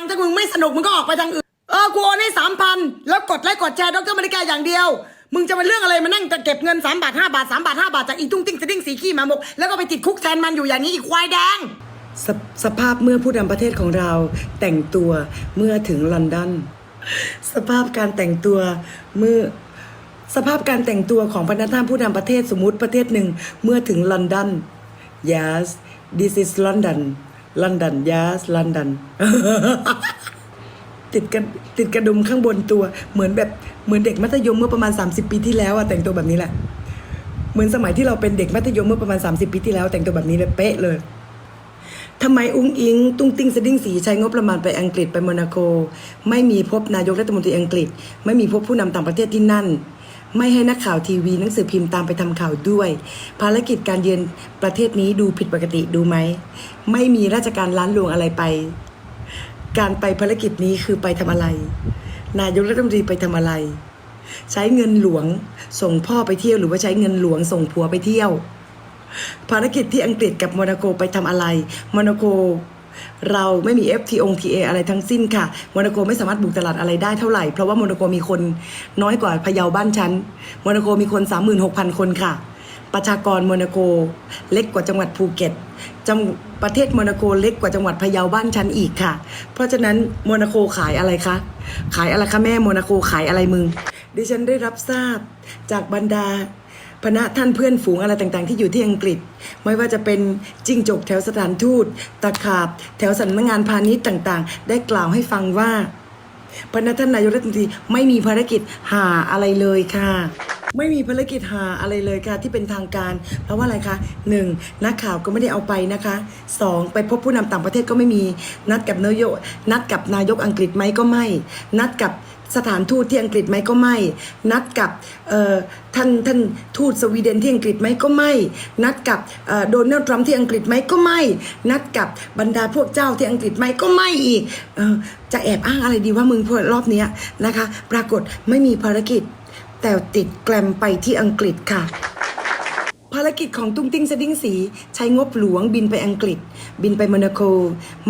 งถ้ามึงไม่สนุกมึงก็ออกไปทางอื่น เออกูโอนให้สามพันแล้วกดไลค์กดแชร์ดรมาริกาอย่างเดียว มึงจะเป็นเรื่องอะไรมานั่งจะเก็บเงินสามบาทห้าบาทสามบาทห้าบาทจากอีตุ้งติ้งสดิ้งสีขี้หมาหมก แล้วก็ไปติดคุกแทนมันอยู่อย่างนี้อีกควายแดงสสภาพเมื่อผู้นำประเทศของเราแต่งตัวเมื่อถึงลอนดอน สภาพการแต่งตัวเมื่อสภาพการแต่งตัวของพนักงานผู้นำประเทศสมมุติประเทศหนึ่งเมื่อถึงลอนดอน yes this is London London yes London ติดกันติดกระดุมข้างบนตัว เหมือนแบบเหมือนเด็กมัธยมเมื่อประมาณ 30 ปีที่แล้วอะแต่งตัวแบบนี้แหละ เหมือนสมัยที่เราเป็นเด็กมัธยมเมื่อประมาณ 30 ปีที่แล้ว แต่งตัวแบบนี้เลยเป๊ะเลยทำไมอุ้งอิง ตุ้งติ้งสดิ้งสีใช้งบประมาณไปอังกฤษไปโมนาโก ไม่มีพบนายกรัฐมนตรีอังกฤษ ไม่มีพบผู้นำต่างประเทศที่นั่น ไม่ให้นักข่าวทีวีหนังสือพิมพ์ตามไปทำข่าวด้วย ภารกิจการเยือนประเทศนี้ดูผิดปกติดูไหม ไม่มีราชการล้านหลวงอะไรไป การไปภารกิจนี้คือไปทำอะไร นายกรัฐมนตรีไปทำอะไร ใช้เงินหลวงส่งพ่อไปเที่ยวหรือว่าใช้เงินหลวงส่งผัวไปเที่ยว ภารกิจที่อังกฤษกับโมนาโกไปทำอะไรโมนาโก เราไม่มี FTA TA อะไรทั้งสิ้นค่ะโมนาโกไม่สามารถบุกตลาดอะไรได้เท่าไหร่ เพราะว่าโมนาโกมีคนน้อยกว่าพะเยาบ้านฉันโมนาโกมีคน 36,000 คนค่ะ ประชากรโมนาโกเล็กกว่าจังหวัดภูเก็ตจังประเทศโมนาโกเล็กกว่าจังหวัดพะเยาบ้านฉันอีกค่ะ เพราะฉะนั้นโมนาโกขายอะไรคะขายอะไรคะแม่โมนาโกขายอะไรมึงดิฉันได้รับทราบจากบรรดา พนะท่านเพื่อนฝูงอะไรต่างๆ ที่อยู่ที่อังกฤษ ไม่ว่าจะเป็นจิ้งจกแถวสถานทูตตะขาบ แถวสำนักงานพาณิชย์ต่างๆ ได้กล่าวให้ฟังว่าพนะท่านนายกรัฐมนตรีไม่มีภารกิจหาอะไรเลยค่ะไม่มีภารกิจหาอะไรเลยค่ะที่เป็นทางการ เพราะว่าอะไรคะหนึ่งนักข่าวก็ไม่ได้เอาไปนะคะสองไปพบผู้นำต่างประเทศก็ไม่มี นัดกับนายกนัดกับนายกอังกฤษไหมก็ไม่ นัดกับ สถานทูตที่อังกฤษไหมก็ไม่ นัดกับท่านท่านทูตสวีเดนที่อังกฤษไหมก็ไม่ นัดกับโดนัลด์ทรัมป์ที่อังกฤษไหมก็ไม่ นัดกับบรรดาพวกเจ้าที่อังกฤษไหมก็ไม่อีกจะแอบอ้างอะไรดีว่ามึงพวกรอบนี้นะคะ ปรากฏไม่มีภารกิจ แต่ติดแกลมไปที่อังกฤษค่ะ ภารกิจของตุ้งติ้งสดิ้งสี ใช้งบหลวงบินไปอังกฤษ บินไปโมนาโก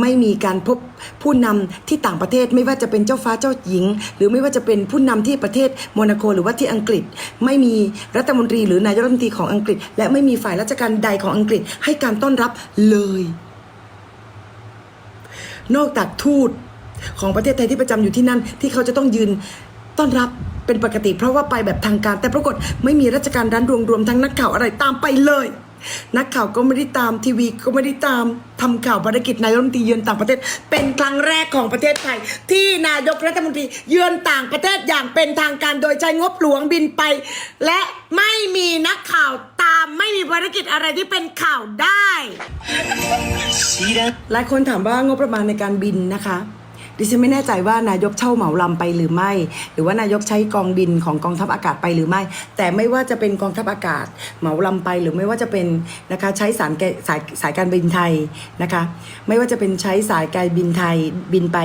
ไม่มีการพบผู้นำที่ต่างประเทศไม่ว่าจะเป็นเจ้าฟ้าเจ้าหญิง หรือไม่ว่าจะเป็นผู้นำที่ประเทศโมนาโกหรือว่าที่อังกฤษ ไม่มีรัฐมนตรีหรือนายกรัฐมนตรีของอังกฤษ และไม่มีฝ่ายราชการใดของอังกฤษให้การต้อนรับเลย นอกจากทูตของประเทศไทยที่ประจำอยู่ที่นั่นที่เขาจะต้องยืน ต้อนรับเป็นปกติ เพราะว่าไปแบบทางการ แต่ปรากฏไม่มีราชการด้านรวมรวมทั้งนักข่าวอะไรตามไปเลย นักข่าวก็ไม่ได้ตามทีวีก็ไม่ได้ตามทำข่าวภารกิจนายกรัฐมนตรีเยือนต่างประเทศ เป็นครั้งแรกของประเทศไทย ที่นายกรัฐมนตรีเยือนต่างประเทศอย่างเป็นทางการโดยใช้งบหลวงบินไป และไม่มีนักข่าวตามไม่มีภารกิจอะไรที่เป็นข่าวได้หลายคนถามว่างบประมาณในการบินนะคะ ดิฉันไม่แน่ใจว่านายกเช่าเหมาลำไปหรือไม่ หรือว่านายกใช้กองบินของกองทัพอากาศไปหรือไม่ แต่ไม่ว่าจะเป็นกองทัพอากาศเหมาลำไป หรือไม่ว่าจะเป็นนะคะใช้สารแกสายสายการบินไทยนะคะ ไม่ว่าจะเป็นใช้สายการบินไทยบินไป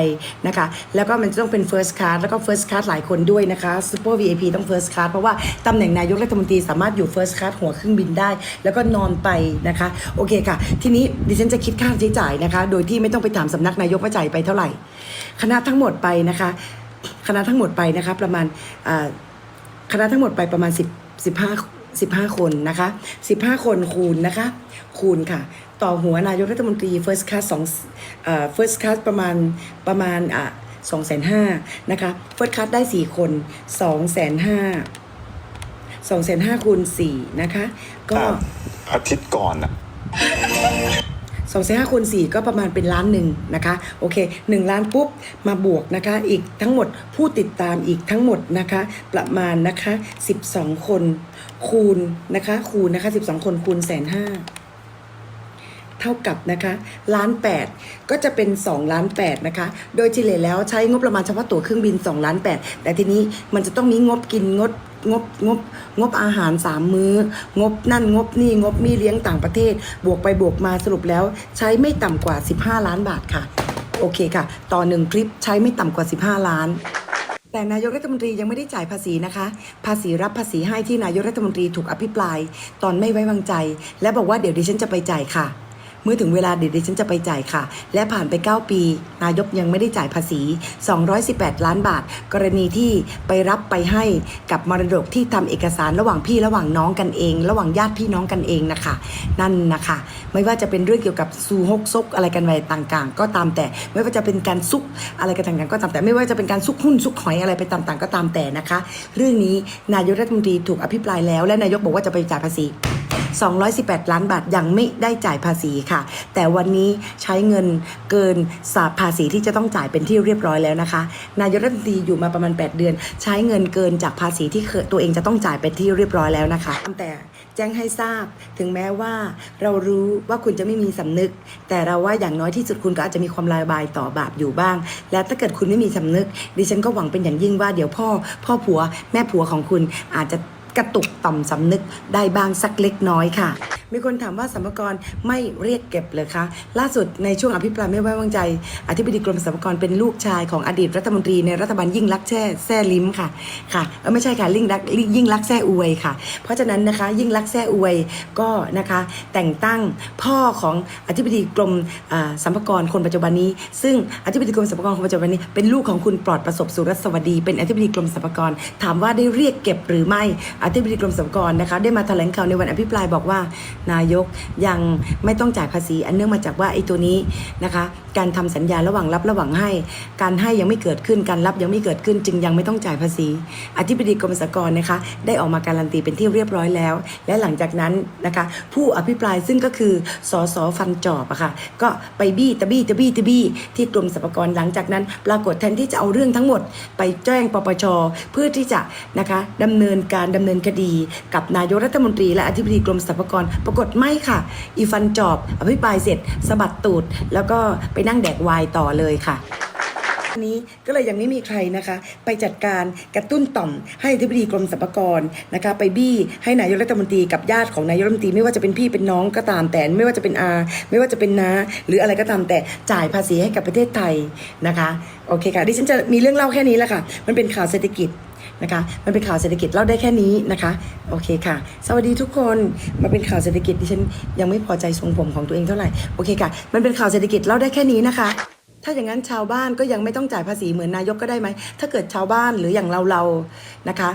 นะคะ แล้วก็มันจะต้องเป็น first class แล้วก็ first class หลายคนด้วยนะคะ super VIP ต้อง first class เพราะว่าตำแหน่งนายกรัฐมนตรีสามารถอยู่ first class หัวเครื่องบินได้ แล้วก็นอนไปนะคะ โอเคค่ะ ทีนี้ดิฉันจะคิดค่าใช้จ่ายนะคะ โดยที่ไม่ต้องไปถามสำนักนายกว่าจ่ายไปเท่าไหร่ คณะทั้งหมดไปนะคะ คณะทั้งหมดไปนะคะ ประมาณคณะทั้งหมดไปประมาณ10 15 15 คนนะคะ 15 คนคูณนะคะ คูณค่ะ ต่อหัวนายกรัฐมนตรี first class สองเอ่อ first class ประมาณประมาณอะสองแสนห้านะคะ first class ได้ 4 คนสองแสนห้าสองแสนห้าคูณสี่นะคะ ก็อาทิตย์ก่อนอะ สองแสนห้าคูณสี่ก็ประมาณเป็นล้านหนึ่งนะคะ โอเคหนึ่งล้านปุ๊บมาบวกนะคะ อีกทั้งหมดผู้ติดตามอีกทั้งหมดนะคะ ประมาณนะคะสิบสองคนคูณนะคะ คูณนะคะสิบสองคนคูณแสนห้าเท่ากับนะคะล้านแปดก็จะเป็น2ล้านแปดนะคะ โดยเฉลี่ยแล้วใช้งบประมาณเฉพาะตั๋วเครื่องบิน2ล้านแปดแต่ทีนี้มันจะต้องมีงบกินงด งบงบงบอาหาร3มื้อ งบนั่นงบนี่งบมีเลี้ยงต่างประเทศ บวกไปบวกมาสรุปแล้ว ใช้ไม่ต่ำกว่า 15 ล้านบาทค่ะ โอเคค่ะ ต่อหนึ่งคลิปใช้ไม่ต่ำกว่า 15 ล้านแต่นายกรัฐมนตรียังไม่ได้จ่ายภาษีนะคะ ภาษีรับภาษีให้ที่นายกรัฐมนตรีถูกอภิปราย ตอนไม่ไว้วางใจ และบอกว่าเดี๋ยวดิฉันจะไปจ่ายค่ะ เมื่อถึงเวลาเดี๋ยวดิฉันจะไปจ่ายค่ะ และผ่านไป 9 ปี นายกยังไม่ได้จ่ายภาษี 218 ล้านบาท กรณีที่ไปรับไปให้กับมรดกที่ทำเอกสารระหว่างพี่ระหว่างน้องกันเอง ระหว่างญาติพี่น้องกันเองนะคะ นั่นนะคะ ไม่ว่าจะเป็นเรื่องเกี่ยวกับซูฮกซกอะไรกันไปต่างๆ ก็ตามแต่ไม่ว่าจะเป็นการซุกอะไรกันต่างๆก็ตามแต่ไม่ว่าจะเป็นการซุกหุ้นซุกหอยอะไรไปต่างๆ ก็ตามแต่นะคะ เรื่องนี้นายกรัฐมนตรีถูกอภิปรายแล้ว และนายกบอกว่าจะไปจ่ายภาษี 218 ล้านบาทยังไม่ได้จ่ายภาษีค่ะ แต่วันนี้ใช้เงินเกินสาภาษีที่จะต้องจ่ายเป็นที่เรียบร้อยแล้วนะคะ นายกรัฐมนตรีอยู่มาประมาณ 8 เดือน ใช้เงินเกินจากภาษีที่เคตัวเองจะต้องจ่ายเป็นที่เรียบร้อยแล้วนะคะแต่แจ้งให้ทราบถึงแม้ว่าเรารู้ว่าคุณจะไม่มีสำนึก แต่เราว่าอย่างน้อยที่สุดคุณก็อาจจะมีความระบายต่อบาปอยู่บ้าง และถ้าเกิดคุณไม่มีสำนึก ดิฉันก็หวังเป็นอย่างยิ่งว่าเดี๋ยวพ่อ พ่อผัวแม่ผัวของคุณอาจจะ กระตุกต่อมสำนึกได้บ้างสักเล็กน้อยค่ะ มีคนถามว่าสัมภาระไม่เรียกเก็บเลยคะล่าสุดในช่วงอภิปรายไม่ไว้วางใจ อธิบดีกรมสรรพากรเป็นลูกชายของอดีตรัฐมนตรีในรัฐบาลยิ่งรักษณ์แช่แซ่ลิ้มค่ะค่ะเออไม่ใช่ค่ะยิ่งรักยิ่งรักษณ์แซ่อวยค่ะ เพราะฉะนั้นนะคะยิ่งรักษณ์แซ่อวยก็นะคะแต่งตั้งพ่อของอธิบดีกรมสรรพากรคนปัจจุบันนี้ ซึ่งอธิบดีกรมสรรพากรคนปัจจุบันนี้เป็นลูกของคุณปลอดประสบสุรสวัสดี เป็นอธิบดีกรมสรรพากรถามว่าได้เรียกเก็บหรือไม่อธิบดีกรมสรรพากรนะคะได้มาแถลงข่าวในวันอภิปรายบอกว่า นายกยังไม่ต้องจ่ายภาษี อันเนื่องมาจากว่าไอ้ตัวนี้นะคะ การทำสัญญาระหว่างรับระหว่างให้ การให้ยังไม่เกิดขึ้นการรับยังไม่เกิดขึ้น จึงยังไม่ต้องจ่ายภาษี อธิบดีกรมสรรพากรนะคะ ได้ออกมาการันตีเป็นที่เรียบร้อยแล้ว และหลังจากนั้นนะคะ ผู้อภิปรายซึ่งก็คือสสฟันจอบอะค่ะก็ไปบี้ตะบี้ตะบี้ตะบี้ที่กรมสรรพากรหลังจากนั้น ปรากฏแทนที่จะเอาเรื่องทั้งหมด ไปแจ้งปปชเพื่อที่จะนะคะดำเนินการดำเนินคดี กับนายกรัฐมนตรีและอธิบดีกรมสรรพากรปรากฏไม่ค่ะ อีฟันจอบ อภิปรายเสร็จสะบัดตูด แล้วก็ไปนั่งแดกวน์ต่อเลยค่ะนนี้ก็เลยยังไม่มีใครนะคะ ไปจัดการกระตุ้นต่อม ให้อธิบดีกรมสรรพากรนะคะ ไปบี้ให้นายกรัฐมนตรีกับญาติของนายกรัฐมนตรีไม่ว่าจะเป็นพี่เป็นน้องก็ตามแต่ไม่ว่าจะเป็นอา ไม่ว่าจะเป็นน้าหรืออะไรก็ตามแต่จ่ายภาษีให้กับประเทศไทยนะคะโอเคค่ะดิฉันจะมีเรื่องเล่าแค่นี้แหละค่ะ มันเป็นข่าวเศรษฐกิจ นะคะ มันเป็นข่าวเศรษฐกิจเล่าได้แค่นี้นะคะ โอเคค่ะ สวัสดีทุกคนมาเป็นข่าวเศรษฐกิจดิฉันยังไม่พอใจทรงผมของตัวเองเท่าไหร่โอเคค่ะ มันเป็นข่าวเศรษฐกิจเล่าได้แค่นี้นะคะถ้าอย่างนั้นชาวบ้านก็ยังไม่ต้องจ่ายภาษีเหมือนนายกก็ได้ไหม ถ้าเกิดชาวบ้านหรืออย่างเราเรานะคะ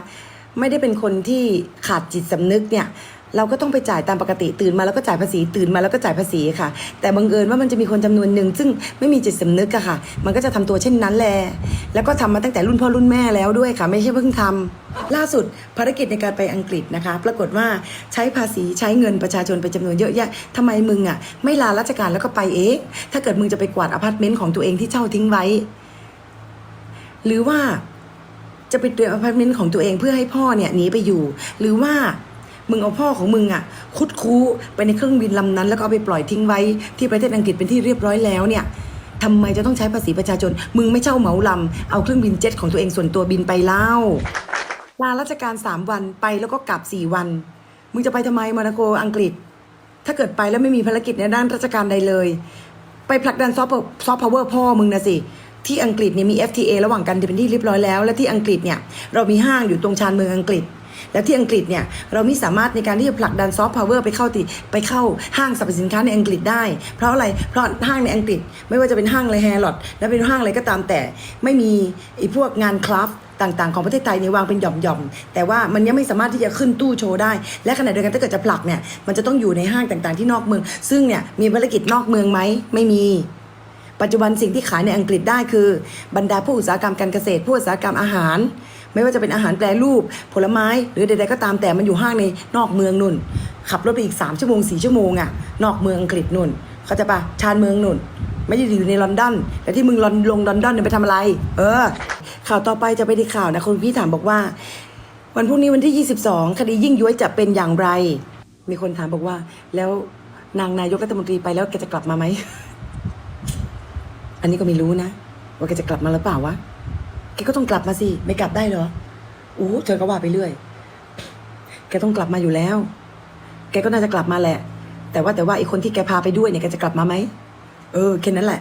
ไม่ได้เป็นคนที่ขาดจิตสำนึกเนี่ย เราก็ต้องไปจ่ายตามปกติตื่นมาแล้วก็จ่ายภาษีตื่นมาแล้วก็จ่ายภาษีค่ะ แต่บังเอิญว่ามันจะมีคนจำนวนหนึ่งซึ่งไม่มีจิตสำนึกอะค่ะ มันก็จะทำตัวเช่นนั้นแหละแล้วก็ทำมาตั้งแต่รุ่นพ่อรุ่นแม่แล้วด้วยค่ะ ไม่ใช่เพิ่งทำล่าสุดภารกิจในการไปอังกฤษนะคะ ปรากฏว่าใช้ภาษีใช้เงินประชาชนไปจำนวนเยอะแยะทำไมมึงอะไม่ลาราชการแล้วก็ไปเองถ้าเกิดมึงจะไปกวาดอพาร์ตเมนต์ของตัวเองที่เช่าทิ้งไว้ หรือว่าจะไปเตรียมอพาร์ตเมนต์ของตัวเองเพื่อให้พ่อเนี่ยหนีไปอยู่ หรือว่า มึงเอาพ่อของมึงอะคุดคูไปในเครื่องบินลำนั้น แล้วก็เอาไปปล่อยทิ้งไว้ที่ประเทศอังกฤษเป็นที่เรียบร้อยแล้วเนี่ยทำไมจะต้องใช้ภาษีประชาชน มึงไม่เช่าเหมาลำ เอาเครื่องบินเจ็ตของตัวเองส่วนตัวบินไปเล่า ลาราชการ 3 วันไปแล้วก็กลับ 4 วัน มึงจะไปทำไมมานาโกอังกฤษ ถ้าเกิดไปแล้วไม่มีภารกิจในด้านราชการใดเลย ไปผลักดันซอฟต์ซอฟต์พาวเวอร์พ่อมึงนะสิ ที่อังกฤษเนี่ยมี FTA ระหว่างกันเป็นที่เรียบร้อยแล้ว และที่อังกฤษเนี่ยเรามีห้างอยู่ตรงชานเมืองอังกฤษ และที่อังกฤษเนี่ยเราไม่สามารถในการที่จะผลักดันซอฟต์พาวเวอร์ไปเข้าติไปเข้าห้างสรรพสินค้าในอังกฤษได้ เพราะอะไรเพราะห้างในอังกฤษ ไม่ว่าจะเป็นห้างเลยแฮร์ลอดและเป็นห้างอะไรก็ตามแต่ไม่มีไอ้พวกงานคราฟต์ต่างๆของประเทศไทยเนี่ยวางเป็นหย่อมๆ แต่ว่ามันยังไม่สามารถที่จะขึ้นตู้โชว์ได้ และขณะเดียวกันถ้าเกิดจะผลักเนี่ยมันจะต้องอยู่ในห้างต่างๆที่นอกเมือง ซึ่งเนี่ยมีภารกิจนอกเมืองไหมไม่มี ปัจจุบันสิ่งที่ขายในอังกฤษได้คือ บรรดาผู้อุตสาหกรรมการเกษตรผู้อุตสาหกรรมอาหาร ไม่ว่าจะเป็นอาหารแปรรูป ผลไม้หรือใดๆก็ตามแต่มันอยู่ห้างในนอกเมืองนุ่น ขับรถไปอีก3ชั่วโมง4ชั่วโมงอะนอกเมืองอังกฤษนุ่น เขาจะปะชานเมืองนุ่น ไม่ได้อยู่ในลอนดอนแต่ที่มึงลอนลงลอนดอนเนี่ยไปทำอะไร เออ ข่าวต่อไปจะไปที่ข่าวนะคุณพี่ถามบอกว่า วันพรุ่งนี้วันที่ 22 คดียิ่งย้วยจะเป็นอย่างไร มีคนถามบอกว่า แล้วนางนายกรัฐมนตรีไปแล้วแกจะกลับมาไหม อันนี้ก็ไม่รู้นะ ว่าแกจะกลับมาหรือเปล่าวะ กก็ต้องกลับมาสิ ไม่กลับได้เหรออู้เธอก็ว่าไปเรื่อย แกต้องกลับมาอยู่แล้ว แกก็น่าจะกลับมาแหละ แต่ว่าแต่ว่าไอ้คนที่แกพาไปด้วยเนี่ยแกจะกลับมาไหม เออแค่นั้นแหละ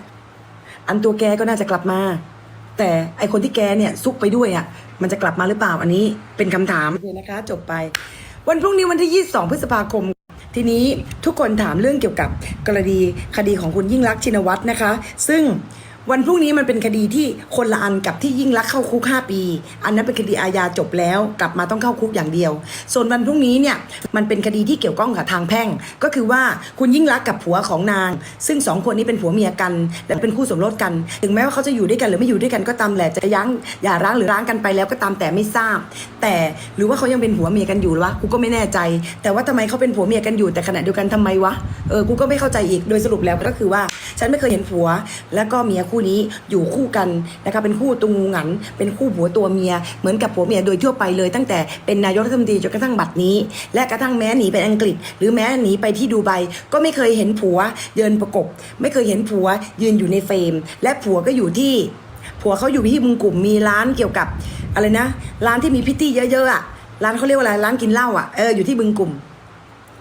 อันตัวแกก็น่าจะกลับมา แต่ไอ้คนที่แกเนี่ยซุกไปด้วยอะ มันจะกลับมาหรือเปล่าอันนี้ เป็นคำถามโอเคนะคะ จบไป วันพรุ่งนี้วันที่ 22 พฤษภาคมทีนี้ทุกคนถามเรื่องเกี่ยวกับกรณีคดีของคุณยิ่งรักชินวัตรนะคะ ซึ่ง วันพรุ่งนี้มันเป็นคดีที่คนละอันกับที่ยิ่งรักเข้าคุก 5 ปี อันนั้นเป็นคดีอาญาจบแล้วกลับมาต้องเข้าคุกอย่างเดียว ส่วนวันพรุ่งนี้เนี่ยมันเป็นคดีที่เกี่ยวข้องกับทางแพ่ง ก็คือว่าคุณยิ่งรักกับผัวของนาง ซึ่งสองคนนี้เป็นผัวเมียกันและเป็นคู่สมรสกัน ถึงแม้ว่าเขาจะอยู่ด้วยกันหรือไม่อยู่ด้วยกันก็ตามแหละจะยั้งอย่าร้างหรือร้างกันไปแล้วก็ตามแต่ไม่ทราบ แต่หรือว่าเขายังเป็นผัวเมียกันอยู่หรอวะกูก็ไม่แน่ใจ แต่ว่าทำไมเขาเป็นผัวเมียกันอยู่แต่ขณะเดียวกันทำไมวะเออกูก็ไม่เข้าใจอีกโดยสรุปแล้วก็คือว่าฉันไม่เคยเห็นผัวแล้วก็เมียคู่นี้อยู่คู่กันนะคะเป็นคู่ตูงูหงัน เป็นคู่ผัวตัวเมีย เหมือนกับผัวเมียโดยทั่วไปเลยตั้งแต่เป็นนายกรัฐมนตรีจนกระทั่งบัดนี้ และกระทั่งแม้หนีไปอังกฤษ หรือแม้หนีไปที่ดูไบก็ไม่เคยเห็นผัวเดินประกบ ไม่เคยเห็นผัวยืนอยู่ในเฟรม และผัวก็อยู่ที่ผัวเขาอยู่ที่บึงกลุ่มมีร้านเกี่ยวกับอะไรนะ ร้านที่มีพิตตี้เยอะๆอะร้านเขาเรียกว่าอะไรร้านกินเหล้าอะเอออยู่ที่บึงกลุ่ม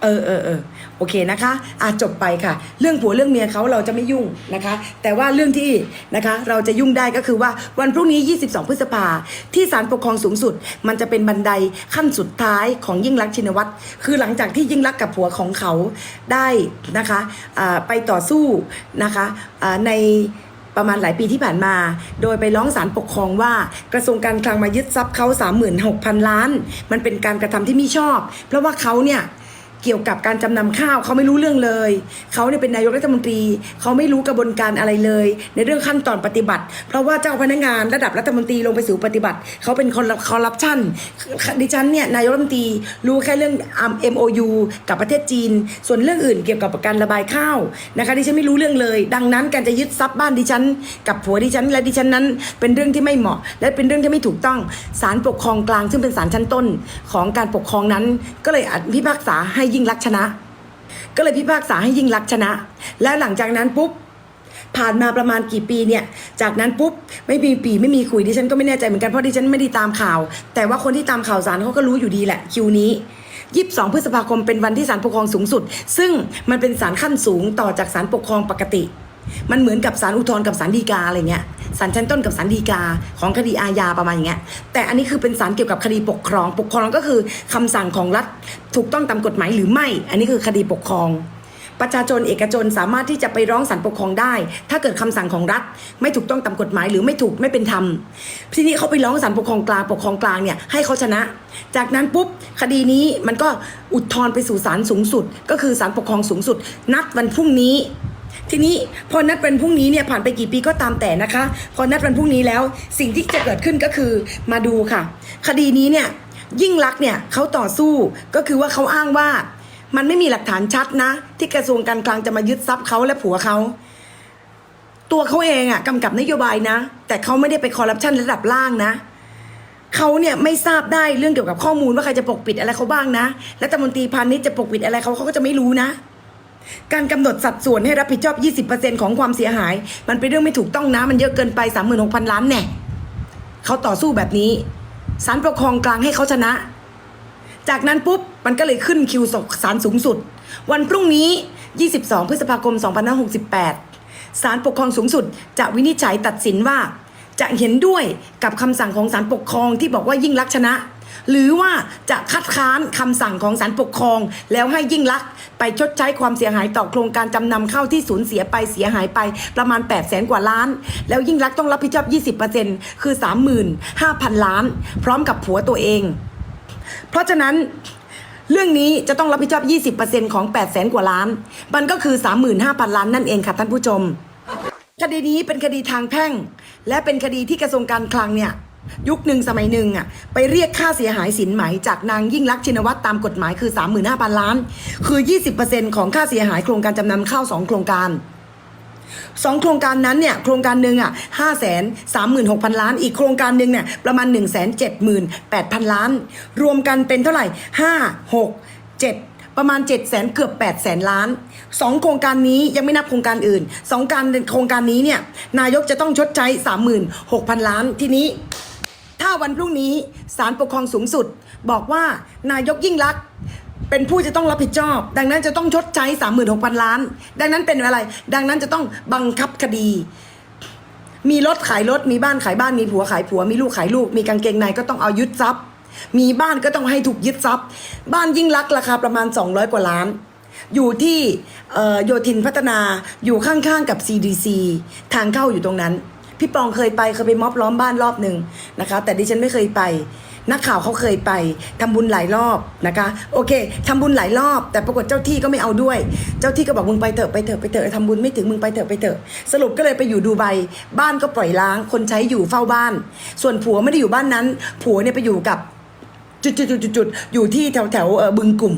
เออเออเออโอเคนะคะอะจบไปค่ะ เรื่องผัวเรื่องเมียเขาเราจะไม่ยุ่งนะคะ แต่ว่าเรื่องที่นะคะเราจะยุ่งได้ก็คือว่าวันพรุ่งนี้ 22 พฤษภาที่ศาลปกครองสูงสุด มันจะเป็นบันไดขั้นสุดท้ายของยิ่งรักชินวัตรคือหลังจากที่ยิ่งรักกับผัวของเขาได้นะคะไปต่อสู้นะคะในประมาณหลายปีที่ผ่านมา โดยไปร้องศาลปกครองว่ากระทรวงการคลังมายึดทรัพย์เขา36,000 ล้าน มันเป็นการกระทำที่ไม่ชอบ เพราะว่าเขาเนี่ย เกี่ยวกับการจำนำข้าวเขาไม่รู้เรื่องเลย เขาเนี่ยเป็นนายกรัฐมนตรี เขาไม่รู้กระบวนการอะไรเลย ในเรื่องขั้นตอนปฏิบัติ เพราะว่าเจ้าพนักงานระดับรัฐมนตรีลงไปสู่ปฏิบัติ เขาเป็นคนคอร์รัปชันดิฉันเนี่ยนายกรัฐมนตรีรู้แค่เรื่อง MOU กับประเทศจีน ส่วนเรื่องอื่นเกี่ยวกับการระบายข้าวนะคะดิฉันไม่รู้เรื่องเลย ดังนั้นการจะยึดทรัพย์บ้านดิฉัน กับผัวดิฉัน และดิฉันนั้น เป็นเรื่องที่ไม่เหมาะ และเป็นเรื่องที่ไม่ถูกต้องศาลปกครองกลาง ซึ่งเป็นศาลชั้นต้นของการปกครองนั้น ก็เลยพิพากษาให้ยิ่งรักชนะ ก็เลยพิพากษาให้ยิ่งรักชนะ และหลังจากนั้นปุ๊บผ่านมาประมาณกี่ปีเนี่ย จากนั้นปุ๊บไม่มีปีไม่มีคุยดิฉันก็ไม่แน่ใจเหมือนกันเพราะดิฉันไม่ได้ตามข่าว แต่ว่าคนที่ตามข่าวสารเขาก็รู้อยู่ดีแหละคิวนี้ยี่สิบสองพฤษภาคมเป็นวันที่ศาลปกครองสูงสุด ซึ่งมันเป็นศาลขั้นสูงต่อจากศาลปกครองปกติ มันเหมือนกับศาลอุทธรณ์กับศาลฎีกาอะไรเงี้ยศาลชั้นต้นกับศาลฎีกาของคดีอาญาประมาณอย่างเงี้ย แต่อันนี้คือเป็นศาลเกี่ยวกับคดีปกครอง ปกครองก็คือคำสั่งของรัฐถูกต้องตามกฎหมายหรือไม่ อันนี้คือคดีปกครอง ประชาชนเอกชนสามารถที่จะไปร้องศาลปกครองได้ ถ้าเกิดคำสั่งของรัฐไม่ถูกต้องตามกฎหมายหรือไม่ถูกไม่เป็นธรรมทีนี้เขาไปร้องศาลปกครองกลางปกครองกลางเนี่ยให้เขาชนะ จากนั้นปุ๊บคดีนี้มันก็อุทธรณ์ไปสู่ศาลสูงสุด ก็คือศาลปกครองสูงสุด นัดวันพรุ่งนี้ ทีนี้พอนัดวันพรุ่งนี้เนี่ยผ่านไปกี่ปีก็ตามแต่นะคะ พอนัดวันพรุ่งนี้แล้วสิ่งที่จะเกิดขึ้นก็คือมาดูค่ะ คดีนี้เนี่ยยิ่งลักเนี่ยเขาต่อสู้ก็คือว่าเขาอ้างว่า มันไม่มีหลักฐานชัดนะ ที่กระทรวงการคลังจะมายึดทรัพย์เขาและผัวเขาตัวเขาเองอะกำกับนโยบายนะ แต่เขาไม่ได้ไปคอร์รัปชันระดับล่างนะเขาเนี่ยไม่ทราบได้เรื่องเกี่ยวกับข้อมูลว่าใครจะปกปิดอะไรเขาบ้างนะรัฐมนตรีพาณิชย์จะปกปิดอะไรเขาเขาก็จะไม่รู้นะ การกำหนดสัดส่วนให้รับผิดชอบ 20%ของความเสียหาย มันเป็นเรื่องไม่ถูกต้องนะ มันเยอะเกินไป 36,000 ล้านแน่เขาต่อสู้แบบนี้ศาลปกครองกลางให้เขาชนะ จากนั้นปุ๊บ มันก็เลยขึ้นคิวศาลสูงสุด วันพรุ่งนี้ 22 พฤษภาคม 2568ศาลปกครองสูงสุด จะวินิจฉัยตัดสินว่า จะเห็นด้วยกับคำสั่งของศาลปกครองที่บอกว่ายิ่งลักษณ์ชนะ หรือว่าจะคัดค้านคำสั่งของศาลปกครอง แล้วให้ยิ่งลักษณ์ไปชดใช้ความเสียหายต่อโครงการจำนำเข้าที่สูญเสียไปเสียหายไปประมาณ 8 0 0แสนกว่าล้าน แล้วยิ่งลักษณ์ต้องรับผิดชอบ 20%คือ 35,000 ล้าน พร้อมกับผัวตัวเอง เพราะฉะนั้นเรื่องนี้จะต้องรับผิดชอบ 20%ของ 8 0 0แสนกว่าล้าน มันก็คือ 35,000 ล้านนั่นเองค่ะท่านผู้ชม คดีนี้เป็นคดีทางแพ่ง และเป็นคดีที่กระทรวงการคลังเนี่ย ยุคหนึ่งสมัยหนึ่งอะไปเรียกค่าเสียหายสินไหมจากนางยิ่งลักชินวัตรตามกฎหมายคือ 35,000 ล้าน คือ 20%ของค่าเสียหายโครงการจำนำข้าวสองโครงการสองโครงการนั้นเนี่ยโครงการหนึ่งอะห้าแสนสามหมื่นหกพันล้าน อีกโครงการหนึ่งเนี่ยประมาณหนึ่งแสนเจ็ดหมื่นแปดพันล้าน รวมกันเป็นเท่าไหร่ห้าหกเจ็ด ประมาณ7จ็ดแสนเกือบ8ปดแสนล้านสองโครงการนี้ยังไม่นับโครงการอื่นสองการโครงการนี้เนี่ยนายกจะต้องชดใช้สามหมื่นหกพันล้านทีนี้ ถ้าวันพรุ่งนี้ศาลปกครองสูงสุด บอกว่านายกยิ่งลักษณ์เป็นผู้จะต้องรับผิดชอบ ดังนั้นจะต้องชดใช้ 36,000 ล้าน ดังนั้นเป็นอะไร ดังนั้นจะต้องบังคับคดี มีรถขายรถ มีบ้านขายบ้าน มีผัวขายผัว มีลูกขายลูก มีกางเกงในก็ต้องเอายึดทรัพย์ มีบ้านก็ต้องให้ถูกยึดทรัพย์ บ้านยิ่งลักราคาประมาณ 200 กว่าล้าน อยู่ที่เอ่อโยธินพัฒนาอยู่ข้างๆกับ CDC ทางเข้าอยู่ตรงนั้น พี่ปองเคยไปเคยไปม็อบล้อมบ้านรอบหนึ่งนะคะ แต่ดิฉันไม่เคยไปนักข่าวเขาเคยไปทำบุญหลายรอบนะคะ โอเคทำบุญหลายรอบ แต่ปรากฏเจ้าที่ก็ไม่เอาด้วย เจ้าที่ก็บอกมึงไปเถอะไปเถอะไปเถอะทำบุญไม่ถึงมึงไปเถอะไปเถอะสรุปก็เลยไปอยู่ดูไบบ้านก็ปล่อยล้าง คนใช้อยู่เฝ้าบ้าน ส่วนผัวไม่ได้อยู่บ้านนั้น ผัวเนี่ยไปอยู่กับ จุดจุดจุดจุดอยู่ที่แถวแถวบึงกลุ่ม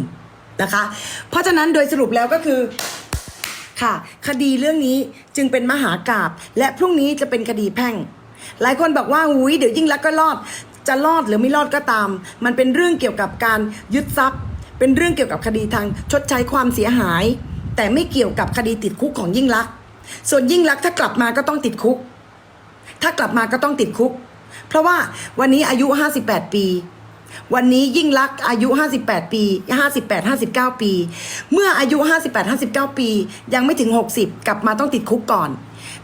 นะคะ เพราะฉะนั้นโดยสรุปแล้วก็คือค่ะ คดีเรื่องนี้จึงเป็นมหากราบและพรุ่งนี้จะเป็นคดีแพ่ง หลายคนบอกว่าอุ้ยเดี๋ยวยิ่งรักษณ์ก็รอด จะรอดหรือไม่รอดก็ตาม มันเป็นเรื่องเกี่ยวกับการยึดทรัพย์ เป็นเรื่องเกี่ยวกับคดีทางชดใช้ความเสียหาย แต่ไม่เกี่ยวกับคดีติดคุกของยิ่งรักษณ์ส่วนยิ่งรักษณ์ถ้ากลับมาก็ต้องติดคุก ถ้ากลับมาก็ต้องติดคุก เพราะว่าวันนี้อายุ 58 ปี วันนี้ยิ่งลักอายุ 58 ปี 58 59 ปี เมื่ออายุ 58 59 ปี ยังไม่ถึง 60 กลับมาต้องติดคุกก่อน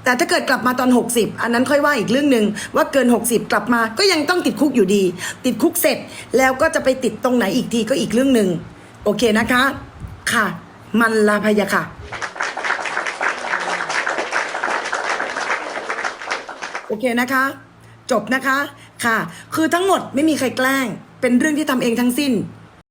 แต่ถ้าเกิดกลับมาตอน 60 อันนั้นค่อยว่าอีกเรื่องหนึ่งว่าเกิน 60 กลับมาก็ยังต้องติดคุกอยู่ดี ติดคุกเสร็จแล้วก็จะไปติดตรงไหนอีกทีก็อีกเรื่องหนึ่งโอเคนะคะ ค่ะ มันลาพยาค่ะโอเคนะคะ จบนะคะค่ะ คือทั้งหมดไม่มีใครแกล้ง เป็นเรื่องที่ทำเองทั้งสิ้น